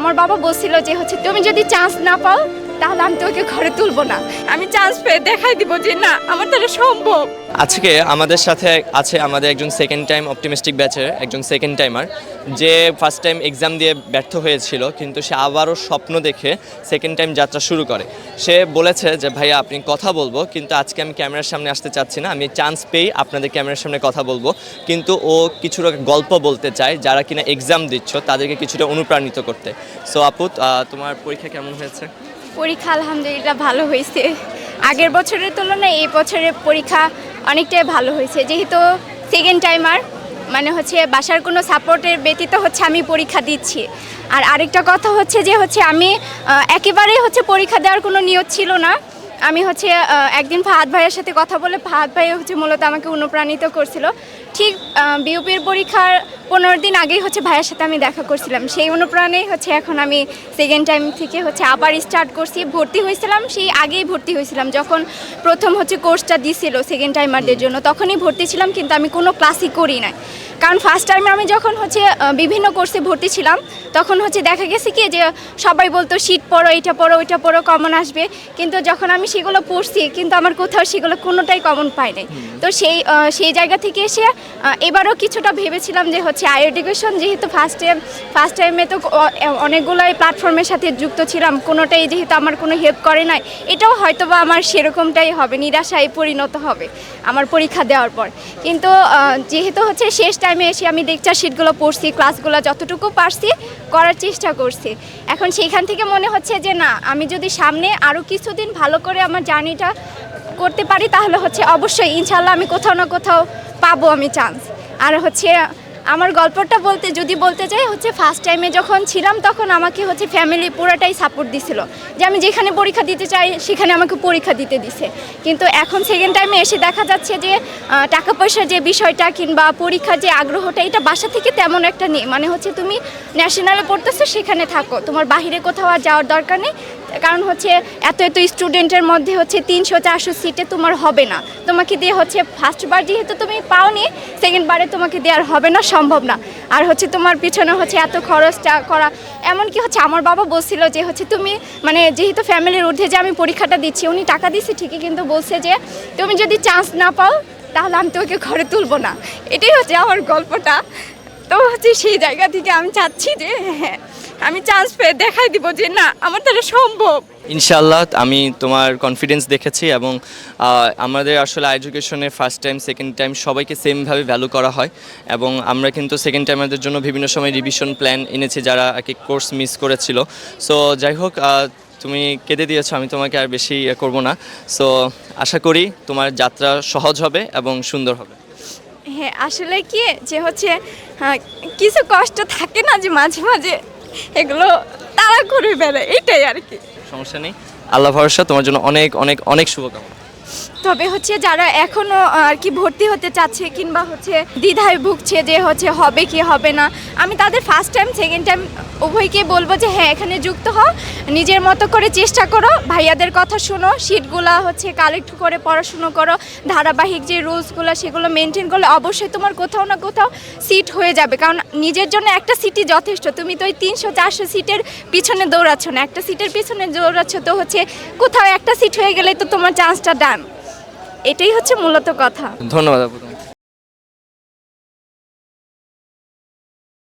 আমার বাবা বলছিল যে হচ্ছে তুমি যদি চান্স না পাও তাহলে আমি তোকে ঘরে তুলবো না। আমি চান্স পেয়ে দেখাই দিব যে না আমার দ্বারা সম্ভব। আজকে আমাদের সাথে আছে আমাদের একজন সেকেন্ড টাইম অপটিমিস্টিক ব্যাচের একজন সেকেন্ড টাইমার যে ফার্স্ট টাইম এক্সাম দিয়ে ব্যর্থ হয়েছিল কিন্তু সে আবারও স্বপ্ন দেখে সেকেন্ড টাইম যাত্রা শুরু করে। সে বলেছে যে ভাইয়া আপনি কথা বলব কিন্তু আজকে আমি ক্যামেরার সামনে আসতে চাচ্ছি না। আমি চান্স পেয়েই আপনাদের ক্যামেরার সামনে কথা বলব। কিন্তু ও কিছুটা গল্প বলতে চায় যারা কিনা এক্সাম দিচ্ছ তাদেরকে কিছুটা অনুপ্রাণিত করতে। সো আহ, তোমার পরীক্ষা কেমন হয়েছে? পরীক্ষা আলহামদুলিল্লাহ ভালো হয়েছে। আগের বছরের তুলনায় এই বছরের পরীক্ষা অনেকটাই ভালো হয়েছে। যেহেতু সেকেন্ড টাইমার মানে হচ্ছে বাসার কোনো সাপোর্টের ব্যতীত হচ্ছে আমি পরীক্ষা দিচ্ছি। আর আরেকটা কথা হচ্ছে যে, হচ্ছে আমি একেবারেই হচ্ছে পরীক্ষা দেওয়ার কোনো নিয়ত ছিল না। আমি হচ্ছে একদিন ফাহাদ ভাইয়ের সাথে কথা বলে, ফাহাদ ভাই হচ্ছে মূলত আমাকে অনুপ্রাণিত করছিল। ঠিক বিউপির পরীক্ষার পনেরো দিন আগেই হচ্ছে ভাইয়ের সাথে আমি দেখা করছিলাম। সেই অনুপ্রাণেই হচ্ছে এখন আমি সেকেন্ড টাইম থেকে হচ্ছে আবার স্টার্ট করছি। ভর্তি হয়েছিলাম সেই আগেই ভর্তি হয়েছিলাম। যখন প্রথম হচ্ছে কোর্সটা দিছিল সেকেন্ড টাইমারদের জন্য তখনই ভর্তি ছিলাম কিন্তু আমি কোনো ক্লাসই করি নাই। কারণ ফার্স্ট টাইমে আমি যখন হচ্ছে বিভিন্ন কোর্সে ভর্তি ছিলাম তখন হচ্ছে দেখা গেছে কি যে সবাই বলতো শীত পড়ো এটা পড়ো ওইটা পড়ো কমন আসবে। কিন্তু যখন আমি সেগুলো পড়ছি কিন্তু আমার কোথাও সেগুলো কোনোটাই কমন পাই নাই। তো সেই সেই জায়গা থেকে এসে এবারও কিছুটা ভেবেছিলাম যে হচ্ছে আই এডুকেশন যেহেতু ফার্স্ট টাইম ফার্স্ট টাইমে তো অনেকগুলোই প্ল্যাটফর্মের সাথে যুক্ত ছিলাম, কোনোটাই যেহেতু আমার কোনো হেল্প করে নাই, এটাও হয়তো বা আমার সেরকমটাই হবে, নিরাশায় পরিণত হবে আমার পরীক্ষা দেওয়ার পর। কিন্তু যেহেতু হচ্ছে শেষ টাইমে এসে আমি লেকচার শিটগুলো পড়ছি ক্লাসগুলো যতটুকু পারছি, করার চেষ্টা করছি। এখন সেইখান থেকে মনে হচ্ছে যে, না, আমি যদি সামনে আরও কিছুদিন ভালো করে আমার জার্নিটা করতে পারি, তাহলে হচ্ছে অবশ্যই ইনশাল্লাহ আমি কোথাও না কোথাও পাবো আমি চান্স আর হচ্ছে আমার গল্পটা বলতে, যদি বলতে চাই হচ্ছে ফার্স্ট টাইমে যখন ছিলাম, তখন আমাকে হচ্ছে ফ্যামিলি পুরোটাই সাপোর্ট দিছিল। যে আমি যেখানে পরীক্ষা দিতে চাই, সেখানে আমাকে পরীক্ষা দিতে দিছে। কিন্তু এখন সেকেন্ড টাইমে এসে দেখা যাচ্ছে যে টাকা পয়সার যে বিষয়টা কিংবা পরীক্ষার যে আগ্রহটা, এটা বাসা থেকে তেমন একটা নেই। মানে হচ্ছে তুমি ন্যাশনালে পড়তেছো, সেখানে থাকো। তোমার বাইরে কোথাও আর যাওয়ার দরকার নেই। কারণ হচ্ছে এত এত স্টুডেন্টের মধ্যে হচ্ছে তিনশো, চারশো সিটে তোমার হবে না। তোমাকে দিয়ে হচ্ছে ফার্স্টবার যেহেতু তুমি পাওনি সেকেন্ড বারে তোমাকে দেওয়ার হবে না, সম্ভব না। আর হচ্ছে তোমার পিছনে হচ্ছে এত খরচটা করা, এমনকি হচ্ছে আমার বাবা বলছিল যে হচ্ছে তুমি মানে যেহেতু ফ্যামিলির ঊর্ধ্বে যে আমি পরীক্ষাটা দিচ্ছি, উনি টাকা দিচ্ছে ঠিকই, কিন্তু বলছে যে তুমি যদি চান্স না পাও, তাহলে আমি তোকে ঘরে তুলবো না। এটাই হচ্ছে আমার গল্পটা। তো হচ্ছে সেই জায়গা থেকে আমি চাচ্ছি যে হ্যাঁ আমি চান্স পেয়ে দেখাই দিব যে না আমার দ্বারা সম্ভব। ইনশাল্লাহ আমি তোমার কনফিডেন্স দেখেছি এবং আমাদের আসলে এডুকেশনে ফার্স্ট টাইম সেকেন্ড টাইম সবাইকে সেমভাবে ভ্যালু করা হয় এবং আমরা কিন্তু সেকেন্ড টাইমারদের জন্য বিভিন্ন সময় রিভিশন প্ল্যান এনেছি যারা এক এক কোর্স মিস করেছিল। সো যাই হোক তুমি কেঁদে দিয়েছ আমি তোমাকে আর বেশি ইয়ে করব না। সো আশা করি তোমার যাত্রা সহজ হবে এবং সুন্দর হবে। হ্যাঁ আসলে কি যে হচ্ছে হ্যাঁ, কিছু কষ্ট থাকে না যে মাঝে মাঝে এগুলো তারা করে বেড়ায়, এটাই আর কি। সমস্যা নেই। আল্লাহ ভরসা, তোমার জন্য অনেক অনেক অনেক শুভকামনা। তবে হচ্ছে যারা এখনও আর কি ভর্তি হতে চাচ্ছে কিংবা হচ্ছে দ্বিধায় ভুগছে যে হচ্ছে হবে কি হবে না, আমি তাদের ফার্স্ট টাইম সেকেন্ড টাইম উভয়কে বলব যে হ্যাঁ এখানে যুক্ত হও, নিজের মতো করে চেষ্টা করো, ভাইয়াদের কথা শোনো শিটগুলো হচ্ছে কালেক্ট করে পড়াশুনো করো, ধারাবাহিক যে রুলসগুলো সেগুলো মেনটেন করলে অবশ্যই তোমার কোথাও না কোথাও সিট হয়ে যাবে, কারণ নিজের জন্য একটা সিটই যথেষ্ট, তুমি তো ওই তিনশো, চারশো সিটের পিছনে দৌড়াচ্ছ না, একটা সিটের পিছনে দৌড়াচ্ছ তো হচ্ছে কোথাও একটা সিট হয়ে গেলে তো তোমার চান্সটা ডান এটাই হচ্ছে মূলত কথা ধন্যবাদ।